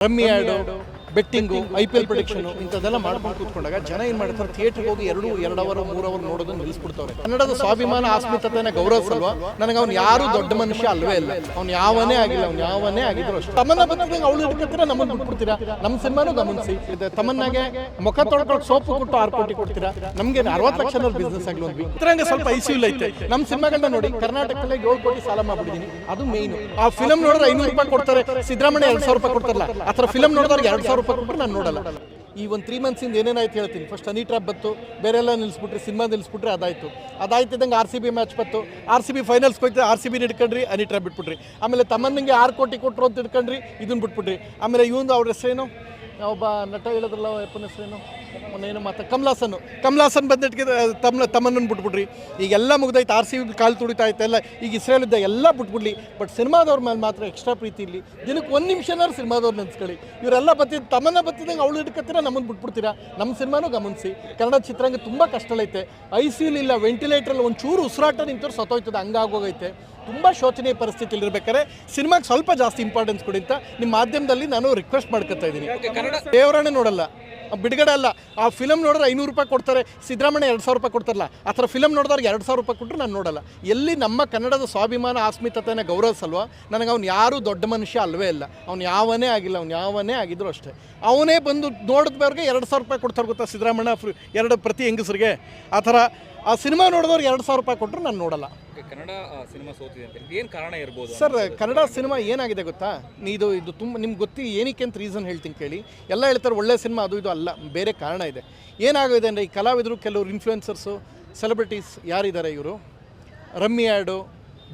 Rummy ಆಡು betting I P L prediction ಇಂಥದ್ದೆಲ್ಲ ಮಾಡ್ಕೊಂಡು ಕೂತ್ಕೊಂಡಾಗ ಜನ ಏನ್ ಮಾಡ್ತಾರೆ? ಥಿಯೇಟರ್ಗೆ ಹೋಗಿ ಎರಡು ಎರಡು ಅವರ್ ಮೂರು ಅವರ್ ನೋಡೋದನ್ನ ನಿಲ್ಲಿಸ್ಬಿಡ್ತಾರೆ. ಕನ್ನಡದ ಸ್ವಾಭಿಮಾನ ಆಸ್ಮಿತತೆನ ಗೌರವಿಸಲ್ವಾ? ನನಗೆ ಅವ್ನು ಯಾರು ದೊಡ್ಡ ಮನುಷ್ಯ ಅಲ್ವೇ ಇಲ್ಲ. ಅವ್ನು ಯಾವನೇ ಆಗಿಲ್ಲ ಅವ್ನು ಯಾವನೇ ಆಗಿದ್ರು ಅಷ್ಟು. ತಮ್ಮನ್ನ ಬಂದಾಗ ಅವಳು ಹಿಡ್ಕೊತೀರಾ? ನಮ್ಮನ್ನು ಬಿಟ್ಬಿಡ್ತೀರಾ ನಮ್ಮ ಸಿನಿಮಾನು ಗಮನಿಸಿ. ಇದು ತಮ್ಮನ್ನಾಗೆ ಮುಖ ತೊಳ್ಕೊಂಡು ಸೋಪು ಕೊಟ್ಟು ಆರು ಕೋಟಿ ಕೊಡ್ತೀರಾ? ನಮ್ಗೆ ಅರವತ್ತು ಲಕ್ಷ ಬಿಸ್ನೆಸ್ ಆಗಲಿ ಒಂದು ಚಿತ್ರಾಂಗ ಸ್ವಲ್ಪ ಐಸಿಯು ಐತೆ. ನಮ್ಮ ಸಿನಿಮಾಗಳನ್ನ ನೋಡಿ ಕರ್ನಾಟಕದಲ್ಲಿ ಏಳು ಕೋಟಿ ಸಾಲ ಮಾಡ್ಬಿಟ್ಟಿದ್ದೀನಿ ಅದು ಮೇನ್ ಆ ಫಿಲಮ್ ನೋಡಿದ್ರೆ ಐನೂರು ರೂಪಾಯಿ ಕೊಡ್ತಾರೆ. ಸಿದ್ದರಾಮಯ್ಯ ಎರಡು ಸಾವಿರ ರೂಪಾಯಿ ಕೊಡ್ತಾರಲ್ಲ ಆ ಥರ ಫಿಲಮ್ ನೋಡಿದವ್ರಿಗೆ ಎರಡು ಸಾವಿರ ಕೊಟ್ಟರೆ ನಾನು ನೋಡಲ್ಲ. ಈ ಒಂದು ತ್ರೀ ಮಂತ್ಸಿಂದ ಏನೇನಾಯ್ತು ಹೇಳ್ತೀನಿ. ಫಸ್ಟ್ ಹನಿ ಟ್ರಾಪ್ ಬತ್ತು ಬೇರೆಲ್ಲ ನಿಲ್ಲಿಸ್ಬಿಟ್ರಿ ಸಿನಿಮಾ ನಿಲ್ಲಿಸ್ಬಿಟ್ರೆ ಅದಾಯ್ತು. ಅದಾಯ್ತಿದ್ದಂಗೆ ಆರ್ ಸಿ ಬಿ ಮ್ಯಾಚ್ ಬಂತು. ಆರ್ ಸಿ ಬಿ ಫೈನಲ್ಸ್ ಹೋಯ್ತು ಆರ್ ಸಿ ಬಿ ಹಿಡ್ಕೊಂಡ್ರಿ, ಹನಿ ಟ್ರಾಪ್ ಬಿಟ್ಬಿಟ್ರಿ. ಆಮೇಲೆ ತಮ್ಮನಿಗೆ ಆರು ಕೋಟಿ ಕೊಟ್ಟರು ಅಂತ ಹಿಡ್ಕೊಂಡ್ರಿ, ಇದನ್ನ ಬಿಟ್ಬಿಟ್ರಿ. ಆಮೇಲೆ ಇವಂದು ಅವ್ರ ಹೆಸರೇನು? ಒಬ್ಬ ನಟ ಹೇಳಿದ್ರಲ್ಲ ಯಪ್ಪನ ಹೆಸರೇನು? ಮೊನ್ನೇನು ಮಾತ ಕಮಲಾಸನ್ ಕಮಲಾಸನ್ ಬಂದಿಟ್ಗೆ ತಮ್ಮ ತಮ್ಮನ್ನು ಬಿಟ್ಬಿಡ್ರಿ ಈಗೆಲ್ಲ ಮುಗ್ದೈತೆ ಆರ್ ಸಿ ಬಿ ಕಾಲು ತುಡಿತಾ ಐತೆ ಎಲ್ಲ ಈಗ ಇಸ್ರೇಲ್ ಇಸ್ರೇಲಿದ್ದ ಎಲ್ಲ ಬಿಟ್ಬಿಡ್ಲಿ. ಬಟ್ ಸಿನಿಮಾದವ್ರ ಮೇಲೆ ಮಾತ್ರ ಎಕ್ಸ್ಟ್ರಾ ಪ್ರೀತಿ ಇರಲಿ ದಿನಕ್ಕೆ ಒಂದು ನಿಮಿಷನಾರು ಸಿನಿಮಾದವ್ರು ನೆನ್ಸ್ಕೊಳ್ಳಿ. ಇವರೆಲ್ಲ ಬತ್ತಿದ್ದು ತಮ್ಮನ್ನ ಬತ್ತಿದಂಗೆ ಅವಳು ಹಿಡ್ಕತ್ತೀರಾ ನಮ್ಮನ್ನು ಬಿಟ್ಬಿಡ್ತೀರಾ? ನಮ್ಮ ಸಿನಿಮಾನು ಗಮನಿಸಿ. ಕನ್ನಡ ಚಿತ್ರಾಂಗ ತುಂಬ ಕಷ್ಟಲೈತೆ ಐ ಸಿ ಇಲ್ಲ ವೆಂಟಿಲೇಟ್ರಲ್ಲಿ ಒಂಚೂರು ಚೂರು ಉಸಿರಾಟ ನಿಂತವ್ರು ಸತ್ತೋಯ್ತದೆ. ಹಂಗಾಗೋಗೈತೆ ತುಂಬ ಶೋಚನೀಯ ಪರಿಸ್ಥಿತಿಯಲ್ಲಿ ಇರಬೇಕಾದ್ರೆ ಸಿನಿಮಾಗೆ ಸ್ವಲ್ಪ ಜಾಸ್ತಿ ಇಂಪಾರ್ಟೆನ್ಸ್ ಕೊಡಿ ಅಂತ ನಿಮ್ಮ ಮಾಧ್ಯಮದಲ್ಲಿ ನಾನು ರಿಕ್ವೆಸ್ಟ್ ಮಾಡ್ಕೊತಾ ಇದ್ದೀನಿ. ದೇವರಾಣೆ ನೋಡಲ್ಲ. ಬಿಡುಗಡೆ ಅಲ್ಲ. ಆ ಫಿಲಮ್ ನೋಡಿದ್ರೆ ಐನೂರು ರೂಪಾಯಿ ಕೊಡ್ತಾರೆ ಸಿದ್ದರಾಮಯ್ಯ ಎರಡು ಸಾವಿರ ರೂಪಾಯಿ ಕೊಡ್ತಾರಲ್ಲ ಆ ಥರ ಫಿಲಮ್ ನೋಡಿದವ್ರಿಗೆ ಎರಡು ಸಾವಿರ ರೂಪಾಯಿ ಕೊಟ್ಟರು ನಾನು ನೋಡಲ್ಲ. ಎಲ್ಲಿ ನಮ್ಮ ಕನ್ನಡದ ಸ್ವಾಭಿಮಾನ ಆಸ್ಮಿತತೆಯನ್ನು ಗೌರವಿಸಲ್ವ ನನಗೆ ಅವ್ನು ಯಾರು ದೊಡ್ಡ ಮನುಷ್ಯ ಅಲ್ವೇ ಇಲ್ಲ. ಅವ್ನು ಯಾವನೇ ಆಗಿಲ್ಲ ಅವ್ನು ಯಾವನೇ ಆಗಿದ್ರು ಅಷ್ಟೇ. ಅವನೇ ಬಂದು ನೋಡಿದವ್ರಿಗೆ ಎರಡು ಸಾವಿರ ರೂಪಾಯಿ ಕೊಡ್ತಾರೆ ಗೊತ್ತಾ ಸಿದ್ದರಾಮಯ್ಯ ಎರಡು ಪ್ರತಿ ಹೆಂಗಸರಿಗೆ? ಆ ಥರ ಆ ಸಿನಿಮಾ ನೋಡಿದವ್ರಿಗೆ ಎರಡು ಸಾವಿರ ರೂಪಾಯಿ ಕೊಟ್ಟರು ನಾನು ನೋಡಲ್ಲ. ಕನ್ನಡ ಸಿನಿಮಾ ಸೋತಿದೆ ಅಂತ ಏನು ಕಾರಣ ಇರ್ಬೋದು ಸರ್ ಕನ್ನಡ ಸಿನಿಮಾ ಏನಾಗಿದೆ ಗೊತ್ತಾ? ಇದು ಇದು ತುಂಬ ನಿಮ್ಗೆ ಗೊತ್ತಿ ಏನಕ್ಕೆ ಅಂತ ರೀಸನ್ ಹೇಳ್ತೀನಿ ಕೇಳಿ. ಎಲ್ಲ ಹೇಳ್ತಾರೆ ಒಳ್ಳೆ ಸಿನಿಮಾ ಅದು ಇದು ಅಲ್ಲ ಬೇರೆ ಕಾರಣ ಇದೆ. ಏನಾಗಿದೆ ಅಂದರೆ ಈ ಕಲಾವಿದರು ಕೆಲವರು ಇನ್ಫ್ಲುಯೆನ್ಸರ್ಸು ಸೆಲೆಬ್ರಿಟೀಸ್ ಯಾರಿದ್ದಾರೆ ಇವರು? Rummy ad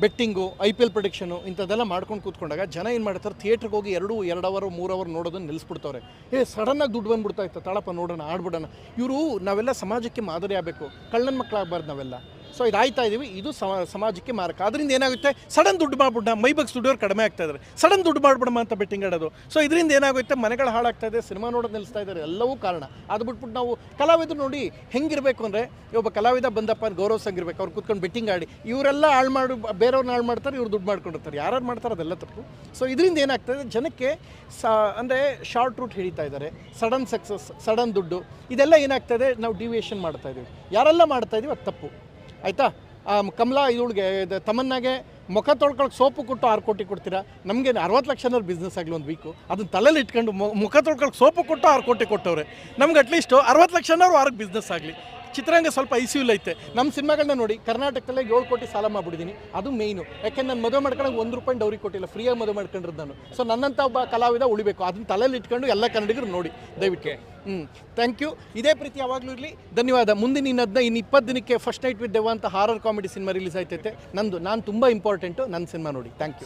betting I P L prediction ಇಂಥದ್ದೆಲ್ಲ ಮಾಡ್ಕೊಂಡು ಕೂತ್ಕೊಂಡಾಗ ಜನ ಏನು ಮಾಡ್ತಾರೆ ಥಿಯೇಟ್ರಿಗೆ ಹೋಗಿ ಎರಡು ಎರಡು ಅವರ್ ಮೂರು ಅವರ್ ನೋಡೋದನ್ನ ನಿಲ್ಲಿಸ್ಬಿಡ್ತವ್ರೆ ಏ ಸಡನ್ನಾಗಿ ದುಡ್ಡು ಬಂದ್ಬಿಡ್ತಾ ಇತ್ತು ತಾಳಪ್ಪ ನೋಡೋಣ ಆಡ್ಬಿಡೋಣ. ಇವರು ನಾವೆಲ್ಲ ಸಮಾಜಕ್ಕೆ ಮಾದರಿ ಆಗಬೇಕು. ಕಳ್ಳನ ಮಕ್ಕಳಾಗಬಾರ್ದು ನಾವೆಲ್ಲ. ಸೊ ಇದು ಆಯ್ತಾ ಇದೀವಿ. ಇದು ಸಮಾಜಕ್ಕೆ ಮಾರಕ. ಅದರಿಂದ ಏನಾಗುತ್ತೆ? ಸಡನ್ ದುಡ್ಡು ಮಾಡ್ಬಿಡ ಮೈ ಬಗ್ಸ್ ದುಡ್ಡೋರು ಕಡಿಮೆ ಆಗ್ತಾ ಇದ್ದಾರೆ ಸಡನ್ ದುಡ್ಡು ಮಾಡ್ಬಿಡಮ್ಮ ಅಂತ ಬೆಟ್ಟಿಂಗ್ ಆಡೋದು. ಸೊ ಇದರಿಂದ ಏನಾಗುತ್ತೆ? ಮನೆಗಳು ಹಾಳಾಗ್ತಾ ಇದೆ, ಸಿನಿಮಾ ನೋಡೋದು ನಿಲ್ಲಿಸ್ತಾ ಇದ್ದಾರೆ ಎಲ್ಲವೂ ಕಾರಣ. ಅದು ಬಿಟ್ಬಿಟ್ಟು ನಾವು ಕಲಾವಿದರು ನೋಡಿ ಹೆಂಗಿರಬೇಕು ಅಂದರೆ ಒಬ್ಬ ಕಲಾವಿದ ಬಂದಪ್ಪ ಅಂತ ಗೌರವಿಸಂಗಿರ್ಬೇಕು ಅವ್ರು ಕೂತ್ಕೊಂಡು ಬೆಟ್ಟಿಂಗ್ ಆಡಿ, ಇವರೆಲ್ಲ ಹಾಳು ಮಾಡಿ ಬೇರೆಯವ್ರನ್ನ ಹಾಳು ಮಾಡ್ತಾರೆ, ಇವ್ರು ದುಡ್ಡು ಮಾಡ್ಕೊಂಡಿರ್ತಾರೆ. ಯಾರು ಮಾಡ್ತಾರೆ ಅದೆಲ್ಲ ತಪ್ಪು. ಸೊ ಇದರಿಂದ ಏನಾಗ್ತದೆ ಜನಕ್ಕೆ ಸ, ಅಂದರೆ ಶಾರ್ಟ್ ರೂಟ್ ಹಿಡಿತಾ ಇದ್ದಾರೆ ಸಡನ್ ಸಕ್ಸಸ್ ಸಡನ್ ದುಡ್ಡು. ಇದೆಲ್ಲ ಏನಾಗ್ತದೆ ನಾವು ಡಿವಿಯೇಷನ್ ಮಾಡ್ತಾ ಇದೀವಿ. ಯಾರೆಲ್ಲ ಮಾಡ್ತಾ ಇದೀವಿ ಅದು ತಪ್ಪು. ಆಯಿತಾ? ಕಮಲಾ ಇವಳಿಗೆ, ಇದು ತಮ್ಮನ್ನಾಗೆ ಮುಖ ತೊಳ್ಕೊಳಕ್ಕೆ ಸೋಪು ಕೊಟ್ಟು ಆರು ಕೋಟಿ ಕೊಡ್ತೀರಾ? ನಮಗೆ ಅರವತ್ತು ಲಕ್ಷನವ್ರು ಬಿಸ್ನೆಸ್ ಆಗಲಿ ಒಂದು ವೀಕು ಅದನ್ನ ತಲೆಯಲ್ಲಿ ಇಟ್ಕೊಂಡು ಮುಖ ತೊಳ್ಕೊಳಕ್ಕೆ ಸೋಪು ಕೊಟ್ಟು ಆರು ಕೋಟಿ ಕೊಟ್ಟವ್ರೆ. ನಮ್ಗೆ ಅಟ್ಲೀಸ್ಟು ಅರವತ್ತು ಲಕ್ಷನವ್ರು ಆರಕ್ಕೆ ಬಿಸ್ನೆಸ್ ಆಗಲಿ. ಚಿತ್ರಾಂಗ ಸ್ವಲ್ಪ ಇಸ್ಯೂಲ್ ಐತೆ. ನಮ್ಮ ಸಿನಿಮಾಗಳನ್ನ ನೋಡಿ ಕರ್ನಾಟಕದಲ್ಲೇ ಏಳು ಕೋಟಿ ಸಾಲ ಮಾಡ್ಬಿಟ್ಟಿದ್ದೀನಿ ಅದು ಮೇಯ್ನು ಯಾಕೆಂದ್ರೆ ನಾನು ಮದುವೆ ಮಾಡ್ಕೊಂಡಾಗ ಒಂದು ರೂಪಾಯಿ ಡೌರಿ ಕೊಟ್ಟಿಲ್ಲ. ಫ್ರೀಯಾಗಿ ಮದುವೆ ಮಾಡ್ಕೊಂಡಿರೋದು ನಾನು. ಸೊ ನನ್ನಂಥ ಒಬ್ಬ ಕಲಾವಿದ ಉಳಿಬೇಕು. ಅದನ್ನ ತಲೆಯಲ್ಲಿ ಇಟ್ಕೊಂಡು ಎಲ್ಲ ಕನ್ನಡಿಗರು ನೋಡಿ. ದಯವಿಟ್ಟು. ಹ್ಞೂ ಥ್ಯಾಂಕ್ ಯು ಇದೇ ಪ್ರೀತಿ ಯಾವಾಗಲೂ ಇರಲಿ. ಧನ್ಯವಾದ. ಮುಂದಿನ ಇನ್ನದನ್ನ ಇನ್ನು ಇಪ್ಪತ್ತು ದಿನಕ್ಕೆ ಫಸ್ಟ್ ನೈಟ್ ವಿತ್ ದೆವ್ವ ಅಂತ ಹಾರರ್ ಕಾಮಿಡಿ ಸಿನಿಮಾ ರಿಲೀಸ್ ಆಯ್ತೈತೆ. ನಂದು ನಾನು ತುಂಬ ಇಂಪಾರ್ಟೆಂಟು ನನ್ನ ಸಿನಿಮಾ ನೋಡಿ. Thank you